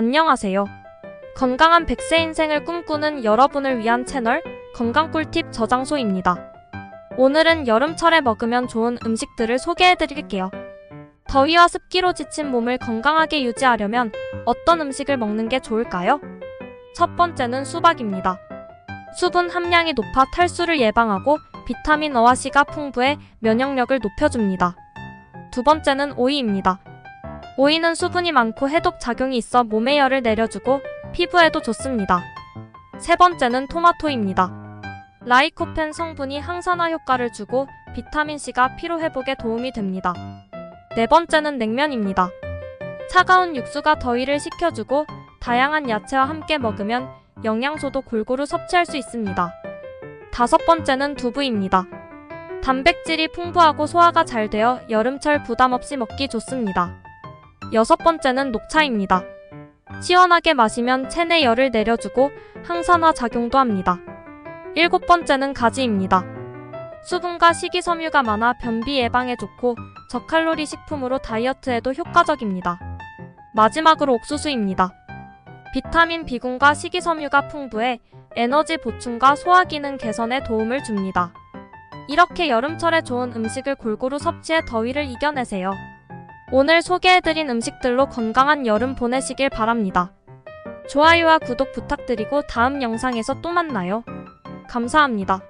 안녕하세요. 건강한 100세 인생을 꿈꾸는 여러분을 위한 채널 건강 꿀팁 저장소입니다. 오늘은 여름철에 먹으면 좋은 음식들을 소개해 드릴게요. 더위와 습기로 지친 몸을 건강하게 유지하려면 어떤 음식을 먹는 게 좋을까요? 첫 번째는 수박입니다. 수분 함량이 높아 탈수를 예방하고 비타민 O와 C가 풍부해 면역력을 높여줍니다. 두 번째는 오이입니다. 오이는 수분이 많고 해독 작용이 있어 몸의 열을 내려주고 피부에도 좋습니다. 세 번째는 토마토입니다. 라이코펜 성분이 항산화 효과를 주고 비타민C가 피로 회복에 도움이 됩니다. 네 번째는 냉면입니다. 차가운 육수가 더위를 식혀주고 다양한 야채와 함께 먹으면 영양소도 골고루 섭취할 수 있습니다. 다섯 번째는 두부입니다. 단백질이 풍부하고 소화가 잘 되어 여름철 부담 없이 먹기 좋습니다. 여섯 번째는 녹차입니다. 시원하게 마시면 체내 열을 내려주고 항산화 작용도 합니다. 일곱 번째는 가지입니다. 수분과 식이섬유가 많아 변비 예방에 좋고 저칼로리 식품으로 다이어트에도 효과적입니다. 마지막으로 옥수수입니다. 비타민 B군과 식이섬유가 풍부해 에너지 보충과 소화 기능 개선에 도움을 줍니다. 이렇게 여름철에 좋은 음식을 골고루 섭취해 더위를 이겨내세요. 오늘 소개해드린 음식들로 건강한 여름 보내시길 바랍니다. 좋아요와 구독 부탁드리고 다음 영상에서 또 만나요. 감사합니다.